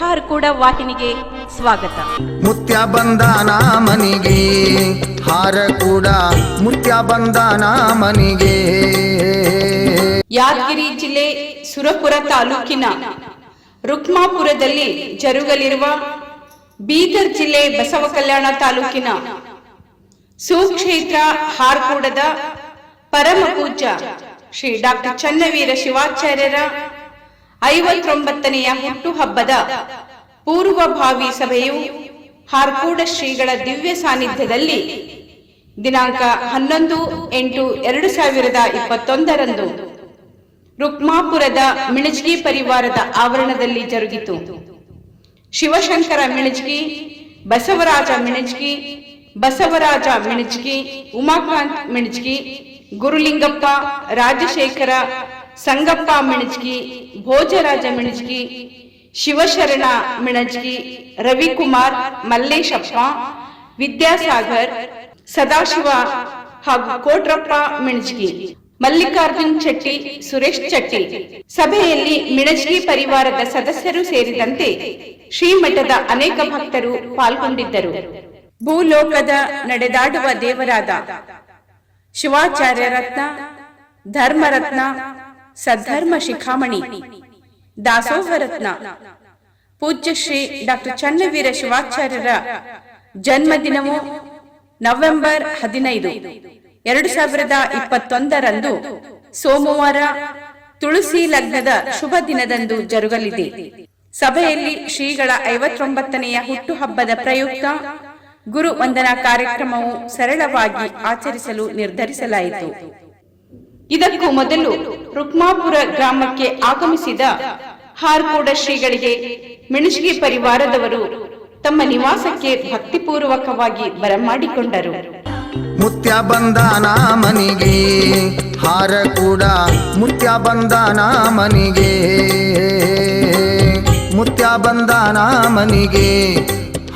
ಹಾರ್ಕೂಡ ವಾಹಿನಿಗೆ ಸ್ವಾಗತ. ಮುತ್ಯ ಬಂದಾನ ಮನಿಗೆ ಹಾರ ಕೂಡ ಮುತ್ಯ ಬಂದಾನ ಮನಿಗೆ ಯಾದಗಿರಿ ಜಿಲ್ಲೆ ಸುರಪುರ ತಾಲೂಕಿನ ರುಕ್ಮಾಪುರದಲ್ಲಿ ಜರುಗಲಿರುವ ಬೀದರ್ ಜಿಲ್ಲೆ ಬಸವ ಕಲ್ಯಾಣ ತಾಲೂಕಿನ ಸುಕ್ಷೇತ್ರ ಹಾರ್ಕೂಡದ ಪರಮ ಪೂಜ್ಯ ಶ್ರೀ ಡಾಕ್ಟರ್ ಚನ್ನವೀರ ಶಿವಾಚಾರ್ಯರ ಐವತ್ತೊಂಬತ್ತನೆಯ ಹುಟ್ಟುಹಬ್ಬದ ಪೂರ್ವಭಾವಿ ಸಭೆಯು ಹಾರ್ಕೂಡ ಶ್ರೀಗಳ ದಿವ್ಯ ಸಾನ್ನಿಧ್ಯದಲ್ಲಿ ದಿನಾಂಕ ಹನ್ನೊಂದು ಎಂಟು ಎರಡು ಸಾವಿರದ ಇಪ್ಪತ್ತೊಂದರಂದು ರುಕ್ಮಾಪುರದ ಮಿಣಜ್ಗಿ ಪರಿವಾರದ ಆವರಣದಲ್ಲಿ ಜರುಗಿತು. ಶಿವಶಂಕರ ಮಿಣಜ್ಗಿ, ಬಸವರಾಜ ಮಿಣಜ್ಗಿ ಬಸವರಾಜ ಮಿಣಜ್ಗಿ, ಉಮಾಕಾಂತ್ ಮಿಣಜ್ಗಿ, ಗುರುಲಿಂಗಪ್ಪ, ರಾಜಶೇಖರ ಸಂಗಪ್ಪ ಮಿಣಜ್ಗಿ ಭೋಜರಾಜ ಮಿಣಜ್ಗಿ ಶಿವಶರಣ ಮಿಣಜ್ಗಿ ರವಿಕುಮಾರ್ ಮಲ್ಲೇಶಪ್ಪ, ವಿದ್ಯಾಸಾಗರ್, ಸದಾಶಿವ ಹಾಗೂ ಕೋಟ್ರಪ್ಪ ಮಿಣಜ್ಗಿ ಮಲ್ಲಿಕಾರ್ಜುನ್ ಚಟ್ಟಿ ಸುರೇಶ್ ಚಟ್ಟಿ ಸಭೆಯಲ್ಲಿ ಮಿಣಜ್ಗಿ ಪರಿವಾರದ ಸದಸ್ಯರು ಸೇರಿದಂತೆ ಶ್ರೀಮಠದ ಅನೇಕ ಭಕ್ತರು ಪಾಲ್ಗೊಂಡಿದ್ದರು. ಭೂಲೋಕದ ನಡೆದಾಡುವ ದೇವರಾದ ಶಿವಾಚಾರ್ಯ ರತ್ನ, ಧರ್ಮರತ್ನ ಸದ್ಧರ್ಮ ಶಿಖಾಮಣಿ ದಾಸೋಹ ರತ್ನ ಪೂಜ್ಯ ಶ್ರೀ ಡಾಕ್ಟರ್ ಚನ್ನವೀರ ಶಿವಾಚಾರ್ಯರ ಜನ್ಮದಿನವು ನವೆಂಬರ್ ಹದಿನೈದು, ಎರಡು ಸಾವಿರದ ಇಪ್ಪತ್ತೊಂದರಂದು ಸೋಮವಾರ ತುಳಸಿ ಲಗ್ನದ ಶುಭ ದಿನದಂದು ಜರುಗಲಿದೆ. ಸಭೆಯಲ್ಲಿ ಶ್ರೀಗಳ ಐವತ್ತೊಂಬತ್ತನೆಯ ಹುಟ್ಟುಹಬ್ಬದ ಪ್ರಯುಕ್ತ ಗುರು ವಂದನಾ ಕಾರ್ಯಕ್ರಮವು ಸರಳವಾಗಿ ಆಚರಿಸಲು ನಿರ್ಧರಿಸಲಾಯಿತು. ಇದಕ್ಕೂ ಮೊದಲು ರುಕ್ಮಾಪುರ ಗ್ರಾಮಕ್ಕೆ ಆಗಮಿಸಿದ ಹಾರ್ಕೋಡ ಶ್ರೀಗಳಿಗೆ ಮೆಣಸಿಗೆ ಪರಿವಾರದವರು ತಮ್ಮ ನಿವಾಸಕ್ಕೆ ಭಕ್ತಿಪೂರ್ವಕವಾಗಿ ಬರಮಾಡಿಕೊಂಡರು. ಮುತ್ಯ ಬಂದಾನ ಮನಿಗೆ, ಹಾರ ಕೂಡ ಮುತ್ಯ ಬಂದಾನ ಮನಿಗೆ. ಮುತ್ಯ ಬಂದಾನ ಮನಿಗೆ,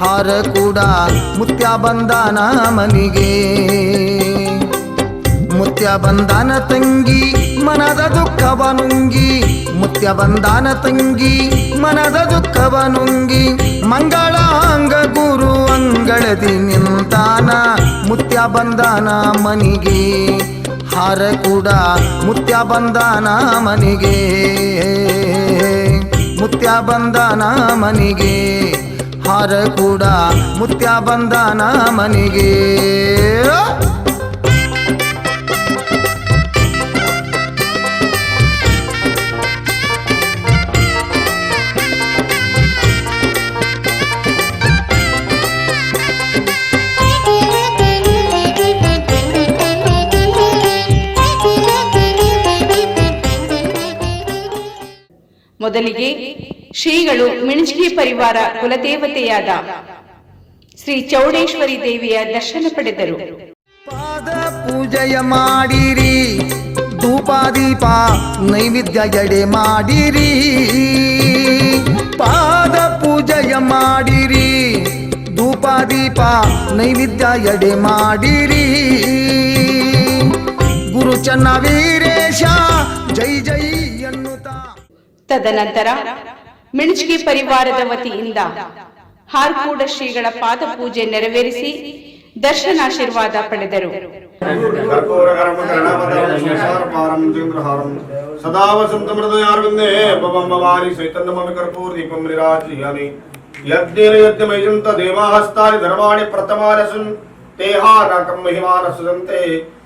ಹಾರ ಕೂಡ ಮುತ್ಯ ಬಂದಾನ ಮನಿಗೆ. ಮುತ್ಯ ಬಂದಾನ ತಂಗಿ, ಮನದ ದುಃಖವ ನುಂಗಿ. ಮುತ್ಯ ಬಂದಾನ ತಂಗಿ, ಮನದ ದುಃಖವ ನುಂಗಿ. ಮಂಗಳಾಂಗ ಗುರು ಅಂಗಳದಿ ನಿಂತಾನ. ಮುತ್ಯ ಬಂದಾನ ಮನಿಗೆ ಹಾರ ಕೂಡ. ಮುತ್ಯ ಬಂದಾನ ಮನಿಗೆ ಮುತ್ಯ ಬಂದಾನ ಮನಿಗೆ ಹಾರ ಕೂಡ. ಮುತ್ಯ ಬಂದಾನ ಮನಿಗೆ ಶ್ರೀಗಳು ಪರಿವಾರ ಕುಲದೇವತೆಯಾದ ಶ್ರೀ ಚೌಡೇಶ್ವರಿ ದೇವಿಯ ದರ್ಶನ ಪಡೆದರು. ಪಾದ ಪೂಜೆಯ ಮಾಡಿರಿ ಧೂಪ ದೀಪ ನೈವೇದ್ಯ ಎಡೆ ಮಾಡಿರಿ. ಪಾದ ಪೂಜೆಯ ಮಾಡಿರಿ ಧೂಪ ದೀಪ ನೈವೇದ್ಯ ಎಡೆ ಮಾಡಿರಿ. ಗುರು ಚನ್ನ ವೀರೇಶ ಜೈ ಜೈ ಎನ್ನುತ್ತಾ. ತದನಂತರ ಮೆಣಚಿಗೆ ಪರಿವಾರದ ವತಿಯಿಂದ ಹಾರ್ಕೂಡ ಶ್ರೀಗಳ ಪಾದ ಪೂಜೆ ನೆರವೇರಿಸಿ ದರ್ಶನಾಶೀರ್ವಾದ ಪಡೆದರು ಸದಾ ವಸಂತ ಮೃದಯಾರ್ವಿಂದೇ ಭವಂ ಭವಾನಿ ಚೈತನ್ಯಮಿ ಕರ್ಪೂರ ದೀಪಂ ನಿರಾಜಿಯಾನಿ ಯಜ್ಞೇನ ಯಜ್ಞಮೈಜಂತ ದೇವಾಹಸ್ತಾನಿ ಧರ್ಮಾಣಿ ಪ್ರಥಮಾನಸುನ್ ತೇಹಾನಕಂ ಮಹಿಮಾನ ಸುದಂತೆ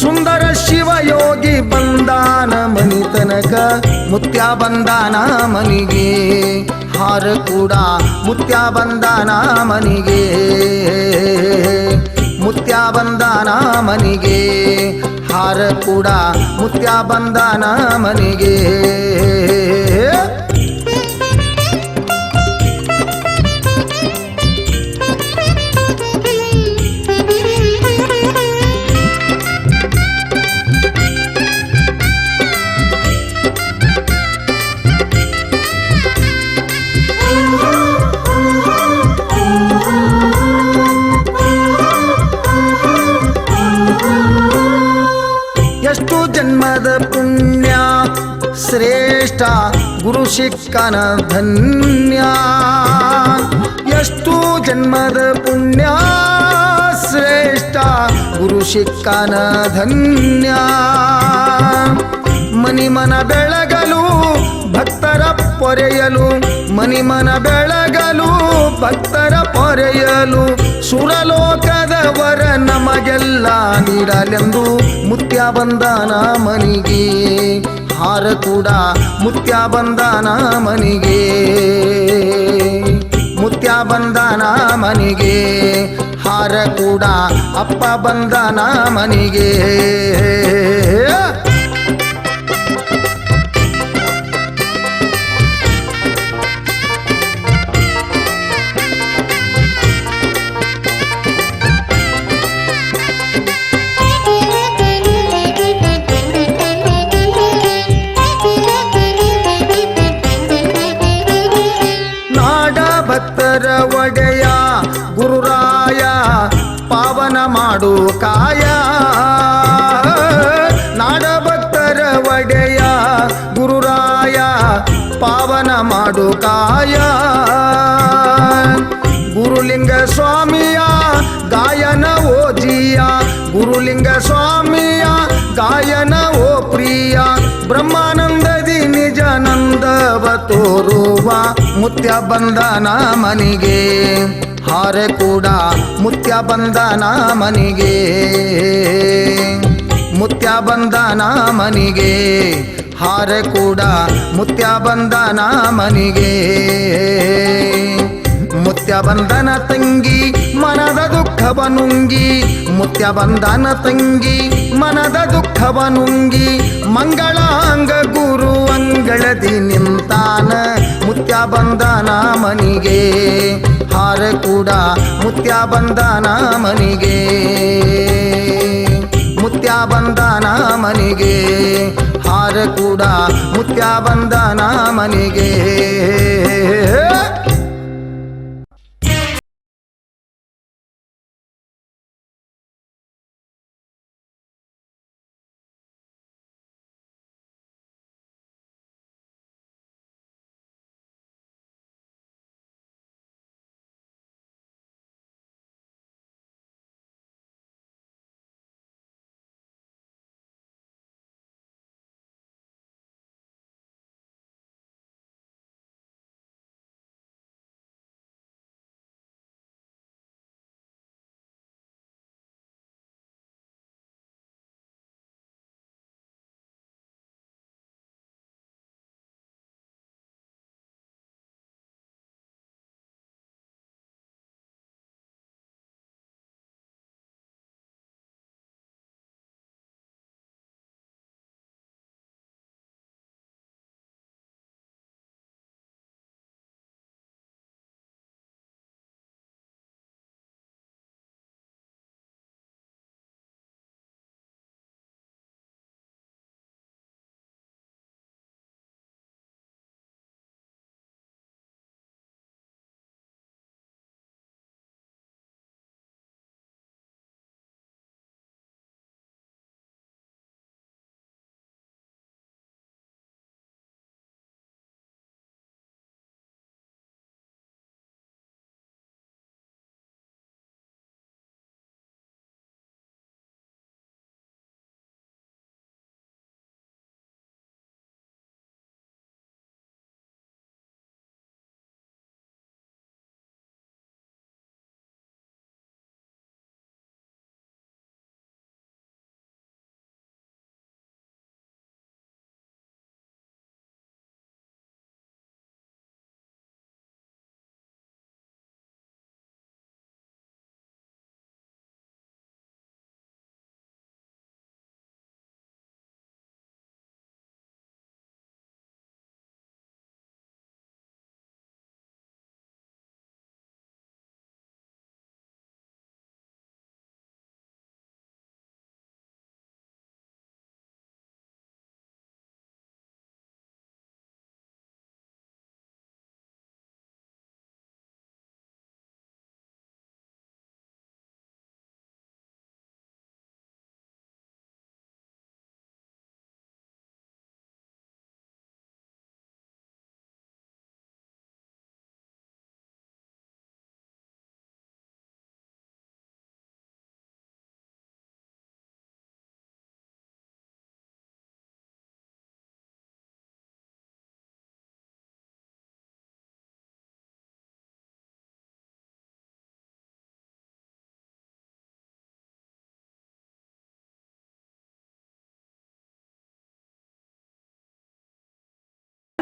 ಸುಂದರ ಶಿವಯೋಗಿ ಬಂದಾನ ಮನಿ ತನಕ, ಮುತ್ಯ ಬಂದಾನ ಮನಿಗೆ. ಹಾರ ಕೂಡ ಮುತ್ಯ ಬಂದಾನ ಮನಿಗೆ. ಮುತ್ಯ ಬಂದಾನ ಮನಿಗೆ. ಹಾರ ಕೂಡ ಮುತ್ಯ ಬಂದಾನ ಮನಿಗೆ. ಜನ್ಮದ ಪುಣ್ಯ ಶ್ರೇಷ್ಠ ಗುರು ಶಿಕ್ಕನ ಧನ್ಯ. ಎಷ್ಟು ಜನ್ಮದ ಪುಣ್ಯ ಶ್ರೇಷ್ಠ ಗುರು ಶಿಕ್ಕನ ಧನ್ಯ. ಮನಿ ಮನ ಬೆಳಗಲು ಭಕ್ತರ ಪೊರೆಯಲು ಮನಿಮನ ಬೆಳಗಲು, ಭಕ್ತರ ಪೊರೆಯಲು, ಸುರಲೋಕದವರ ನಮಗೆಲ್ಲ ನೀಡಲೆಂದು ಮುತ್ಯ ಬಂದಾನ ಮನಿಗೆ. ಹಾರ ಕೂಡ ಮುತ್ಯ ಬಂದಾನ ಮನಿಗೆ. ಮುತ್ಯ ಬಂದಾನ ಮನಿಗೆ. ಹಾರ ಕೂಡ ಅಪ್ಪ ಬಂದಾನ ಮನಿಗೆ. ಓಜಿಯ ಗುರುಲಿಂಗ ಸ್ವಾಮಿಯ ಗಾಯನ ಓ ಪ್ರಿಯ. ಬ್ರಹ್ಮಾನಂದದಿ ನಿಜಾನಂದವ ತೋರುವ ಮುತ್ಯ ಬಂದನ ಮನಿಗೆ. ಹಾರೆ ಕೂಡ ಮುತ್ಯ ಬಂದನ ಮನಿಗೆ. ಮುತ್ಯ ಬಂದನ ಮನಿಗೆ. ಹಾರೆ ಕೂಡ ಮುತ್ಯ ಬಂದನ ಮನಿಗೆ. ಮುತ್ಯ ಬಂಧನ ತಂಗಿ ನುಂಗಿ, ಮುತ್ಯ ಬಂಧನ ತಂಗಿ, ಮನದ ದುಃಖವ ನುಂಗಿ, ಮಂಗಳಾಂಗ ಗುರು ಅಂಗಳದಿ ನಿಂತಾನ, ಮುತ್ಯ ಬಂಧನ ಮನಿಗೆ. ಹಾರ ಕೂಡ ಮುತ್ಯ ಬಂಧನ ಮನಿಗೆ. ಮುತ್ಯ ಬಂಧನ ಮನಿಗೆ. ಹಾರ ಕೂಡ ಮುತ್ಯ ಬಂಧನ ಮನಿಗೆ.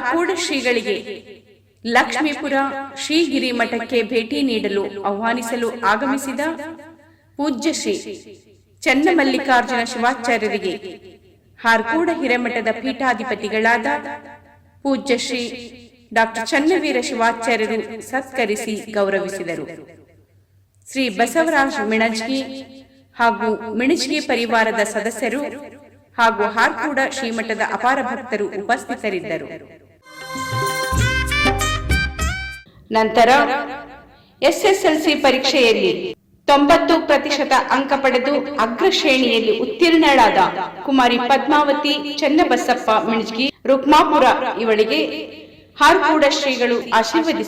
ಹಾರ್ಕೂಡ ಶ್ರೀಗಳಿಗೆ ಲಕ್ಷ್ಮೀಪುರ ಶ್ರೀಗಿರಿ ಮಠಕ್ಕೆ ಭೇಟಿ ನೀಡಲು ಆಹ್ವಾನಿಸಲು ಆಗಮಿಸಿದ ಪೂಜ್ಯ ಶ್ರೀ ಚನ್ನಮಲ್ಲಿಕಾರ್ಜುನ ಶಿವಾಚಾರ್ಯರಿಗೆ ಹಾರ್ಕೂಡ ಹಿರೇಮಠದ ಪೀಠಾಧಿಪತಿಗಳಾದ ಪೂಜ್ಯ ಶ್ರೀ ಡಾಕ್ಟರ್ ಚನ್ನವೀರ ಶಿವಾಚಾರ್ಯರು ಸತ್ಕರಿಸಿ ಗೌರವಿಸಿದರು. ಶ್ರೀ ಬಸವರಾಜ್ ಮಿಣಜ್ಗಿ ಹಾಗೂ ಮಿಣಜ್ಗಿ ಪರಿವಾರದ ಸದಸ್ಯರು ಹಾಗೂ ಹಾರ್ಕೂಡ ಶ್ರೀಮಠದ ಅಪಾರ ಭಕ್ತರು ಉಪಸ್ಥಿತರಿದ್ದರು. ನಂತರ ಎಸ್ಎಸ್ಎಲ್ಸಿ ಪರೀಕ್ಷೆಯಲ್ಲಿ ತೊಂಬತ್ತು ಪ್ರತಿಶತ ಅಂಕ ಪಡೆದು ಅಗ್ರ ಶ್ರೇಣಿಯಲ್ಲಿ ಉತ್ತೀರ್ಣಳಾದ ಕುಮಾರಿ ಪದ್ಮಾವತಿ, ಚನ್ನಬಸಪ್ಪ ಮಿಣಜ್ಗಿ, ರುಕ್ಮಾಪುರ ಇವಳಿಗೆ ಹಾರ್ಕೂಡ ಶ್ರೀಗಳು ಆಶೀರ್ವದಿಸಿದರು.